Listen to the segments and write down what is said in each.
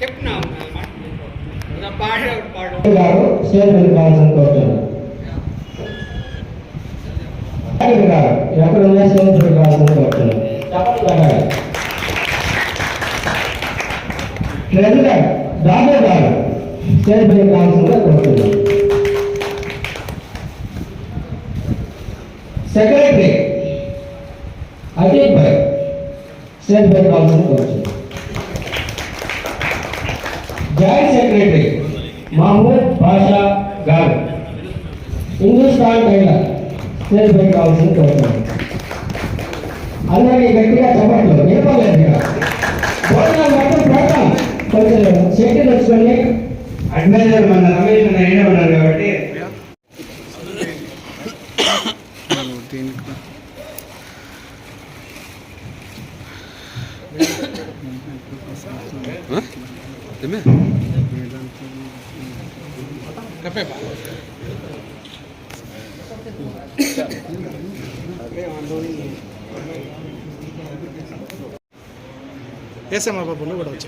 చెప్తున్నా పాట పాడు గారు స్టేజ్ మీద కావాల్సిన కోరుతున్నాను నాయకుడు గారు ఎక్కడ ఉన్నా స్టేజ్ మీద కావాల్సిన కోరుతున్నాను చెప్పండి గారు ట్రెజరర్ దాదా గారు స్టేజ్ మీద కావాల్సిందిగా కోరుతున్నాను సెక్రటరీ అతీక్ భాయ్ స్టేజ్ మీద కావాల్సిందిగా కోరుతున్నాను జాయింట్ సెక్రటరీ మహమూద్ బాషా గారు హిందుస్థాన్ టైలర్ స్టేజ్ పై కావాల్సిన కోరుతున్నాను అందరినీ గట్టిగా చెప్పట్లు నేర్పలేదు ఇక భోజనాలు మాత్రం అడ్వైజర్ మన రమేష్ అన్న ఈడే ఉన్నారు కాబట్టి. వేసామా బాబు నువ్వు కూడా వచ్చి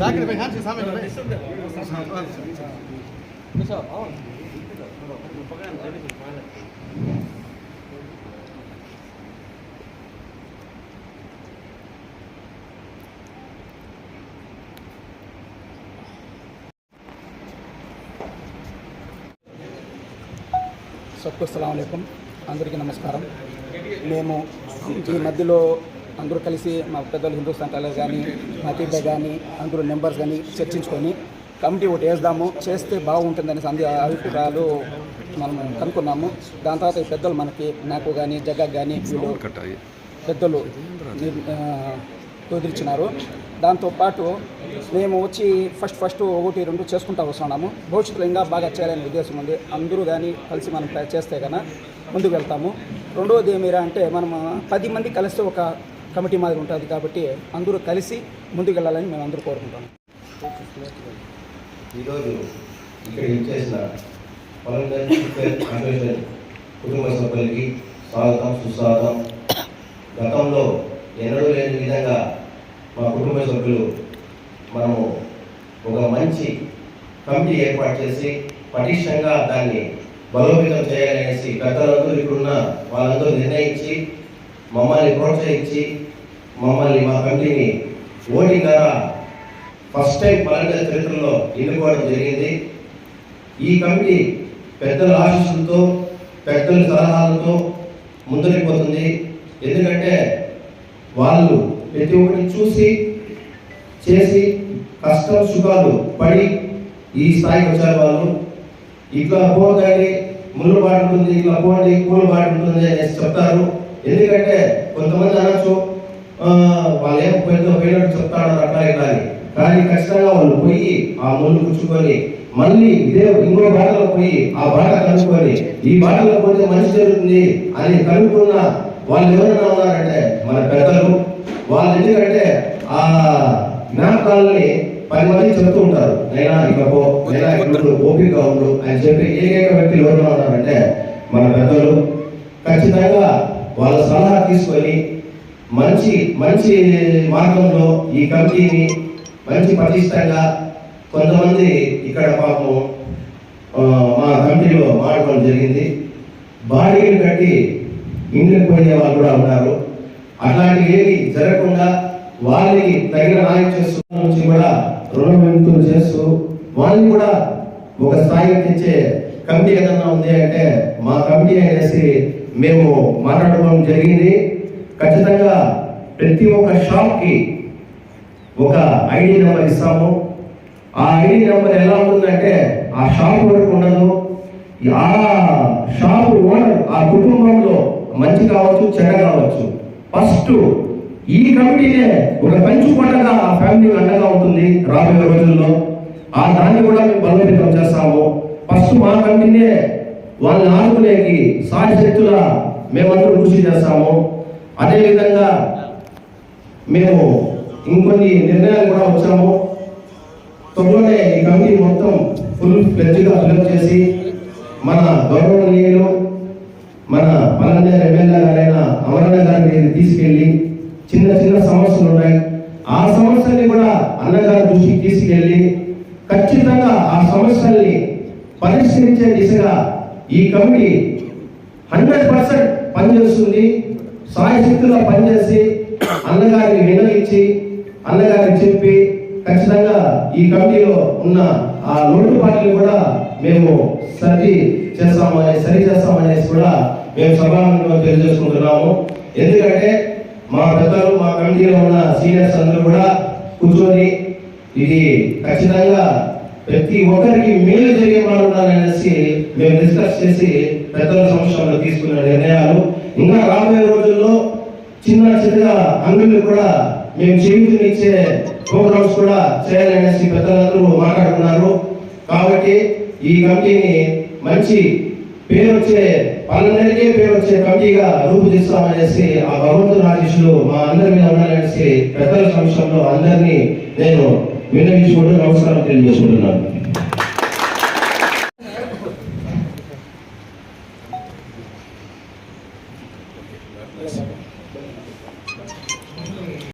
సాకిర్ భాయ్ హాజీ సామెల్ భాయ్ సార్ సబ్కు అస్సలం అందరికీ నమస్కారం. మేము ఈ మధ్యలో అందరూ కలిసి మా పెద్దలు హిందుస్థాన్ టైలర్ కానీ నతీబ్ కానీ అందరూ నెంబర్స్ కానీ చర్చించుకొని కమిటీ ఒకటి వేద్దాము చేస్తే బాగుంటుందనే సంది అభిప్రాయాలు మనం కనుక్కున్నాము. దాని తర్వాత పెద్దలు మనకి నాకు కానీ జగ్గాకు కానీ వీళ్ళు పెద్దలు కుదిర్చినారు. దాంతోపాటు మేము వచ్చి ఫస్ట్ ఫస్ట్ ఒకటి రెండు చేసుకుంటా వస్తున్నాము. భవిష్యత్తులో ఇంకా బాగా చేయాలనే ఉద్దేశం ఉంది. అందరూ కానీ కలిసి మనం చేస్తే కన్నా ముందుకు వెళ్తాము. రెండవది ఏమిరా అంటే మనం పది మంది కలిస్తే ఒక కమిటీ మాదిరి ఉంటుంది కాబట్టి అందరూ కలిసి ముందుకు వెళ్ళాలని మేము అందరూ కోరుకుంటాము. ఈరోజు ఇక్కడ ఇచ్చేసిన కుటుంబ సభ్యులకి స్వాగతం సుస్వాగతం. గతంలో ఎన్నడూ లేని విధంగా మా కుటుంబ సభ్యులు మనము ఒక మంచి కమిటీ ఏర్పాటు చేసి పటిష్టంగా దాన్ని బలోపేతం చేయాలనేసి పెద్దలందరూ ఇక్కడున్న వాళ్ళందరూ నిర్ణయించి మమ్మల్ని ప్రోత్సహించి మమ్మల్ని మా కమిటీని ఓటింగ్ ద్వారా ఫస్ట్ టైం పలంగా చరిత్రలో ఎన్నుకోవడం జరిగింది. ఈ కమిటీ పెద్దల ఆశీస్సులతో పెద్దల సలహాలతో ముందరిపోతుంది. ఎందుకంటే వాళ్ళు ప్రతి ఒక్కటి చూసి చేసి కష్టం సుఖాలు పడి ఈ స్థాయికి వచ్చారు వాళ్ళు. ఇట్లా పోదండి ముళ్ళు బాటు ఉంటుంది ఇట్లా పోండి కూలు బాటు ఉంటుంది అనేసి చెప్తారు. ఎందుకంటే కొంతమంది అనొచ్చు వాళ్ళు ఏం పెద్ద పోయినట్టు చెప్తాడు అట్లా ఇట్లా కానీ ఖచ్చితంగా వాళ్ళు పోయి ఆ ముళ్ళు కూర్చుకొని మళ్ళీ ఇదే ఇంకో బాటలో పోయి ఆ బాట కనుక్కొని ఈ బాటలో పోతే మంచి జరుగుతుంది అని కనుక్కున్న వాళ్ళు ఎవరైనా ఉన్నారంటే మన పెద్దలు వాళ్ళు ఎందుకంటే ఆ జ్ఞాపకాలని పది మంది చెప్తూ ఉంటారు నైనా ఇకపో నైనా ఇప్పుడు ఓపిక ఉండు అని చెప్పి ఏకైక వ్యక్తులు ఎవరు ఉన్నారంటే మన పెద్దలు. ఖచ్చితంగా వాళ్ళ సలహా తీసుకొని మంచి మంచి మార్గంలో ఈ కమిటీని మంచి పటిష్టంగా కొంతమంది ఇక్కడ పాపం మా కమిటీలో మాట్లాడడం జరిగింది. బాడీలు కట్టి ఇంటికి పోయే వాళ్ళు కూడా ఉన్నారు. అట్లాంటి ఏది జరగకుండా వారికి తగిన న్యాయం చేస్తూ నుంచి కూడా రుణ విముక్తులు చేస్తూ వాళ్ళని కూడా ఒక స్థాయికి తెచ్చే కమిటీ ఏదన్నా ఉంది అంటే మా కమిటీ అనేసి మేము మాట్లాడడం జరిగింది. ఖచ్చితంగా ప్రతి ఒక్క షాప్కి ఒక ఐడి నెంబర్ ఇస్తాము. ఆ ఐడి నెంబర్ ఎలా ఉంటుందంటే ఆ షాప్ వరకు ఉండదు. ఆ షాప్ ఓనర్ ఆ కుటుంబంలో మంచి కావచ్చు చెడ్డ కావచ్చు. ఫస్ట్ ఈ కమిటీనే ఒక కంచు పండగ ఆ ఫ్యామిలీకి అండగా ఉంటుంది రాబోయే రోజుల్లో. ఆ దాన్ని కూడా మేము బలోపేతం చేస్తాము. ఫస్ట్ మా కమిటీనే వాళ్ళని ఆదుకునేకి సాయశక్తుల మేమందరూ కృషి చేస్తాము. అదేవిధంగా మేము ఇంకొన్ని నిర్ణయాలు కూడా వచ్చాము. త్వరలోనే ఈ కమిటీ మొత్తం ఫుల్ ఫ్లెడ్జ్గా ఫిలప్ చేసి మన గౌరవనీయులు మన పలంనే ఎమ్మెల్యే గారైన అమరణ గారిని తీసుకెళ్ళి చిన్న చిన్న సమస్యలు ఉన్నాయి. ఆ సమస్యల్ని కూడా అన్నగారి దృష్టికి తీసుకెళ్ళి ఖచ్చితంగా ఆ సమస్యల్ని పరిష్కరించే దిశగా ఈ కమిటీ హండ్రెడ్ పర్సెంట్ పనిచేస్తుంది. సాయశక్తిగా పనిచేసి అన్నగారిని వినగించి అన్నగారిని చెప్పి ఖచ్చితంగా ఈ కమిటీలో ఉన్న ఆ లోటుపాట్లను కూడా మేము సరి చేస్తామని సరి చేస్తామనేసి కూడా మేము సభాముఖంగా తెలియజేసుకుంటున్నాము. ఎందుకంటే మా పెద్దలు మా కమిటీలో ఉన్న సీనియర్స్ అందరూ కూడా కూర్చొని ఇది ఖచ్చితంగా ప్రతి ఒక్కరికి మేలు జరిగే వాళ్ళు ఉండాలనేసి మేము డిస్కస్ చేసి పెద్దల సంవత్సరంలో తీసుకున్న నిర్ణయాలు. ఇంకా రాబోయే రోజుల్లో చిన్న చిన్న అంగులు కూడా మేము చేయూతనిచ్చే ప్రోగ్రామ్స్ కూడా చేయాలనేసి పెద్దలందరూ మాట్లాడుతున్నారు కాబట్టి ఈ కమిటీని మంచి పేరు వచ్చే వాళ్ళందరికీ పేరు వచ్చే కమిటీగా రూపుదిస్తామనేసి ఆ భగవంతుని ఆశీస్సులు మా అందరి మీద ఉండాలనేసి పెద్దల సమక్షంలో అందరినీ నేను విన్నవించుకుంటూ నమస్కారం తెలియజేసుకుంటున్నాను.